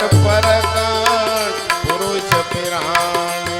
કોટ પર પુરુષ પિરાણ.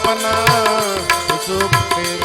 अपना सुख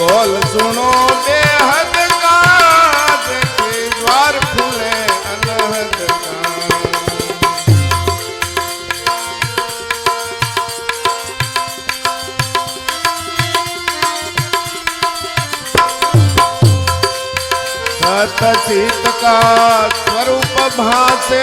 बोल सुनो बेहद का द्वार खुले का। सत सीत का स्वरूप भाषे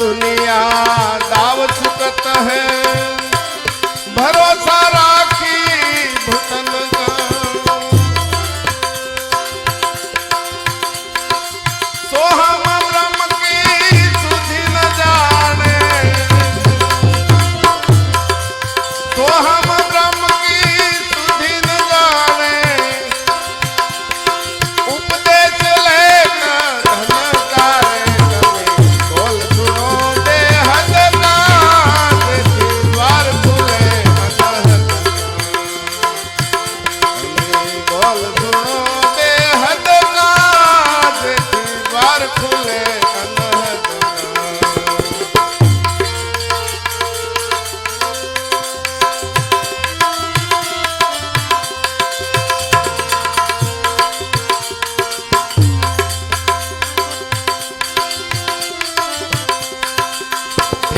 दुनिया दाव चुकत है।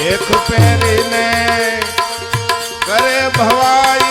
ભેખ પહેરીને કરે ભવાય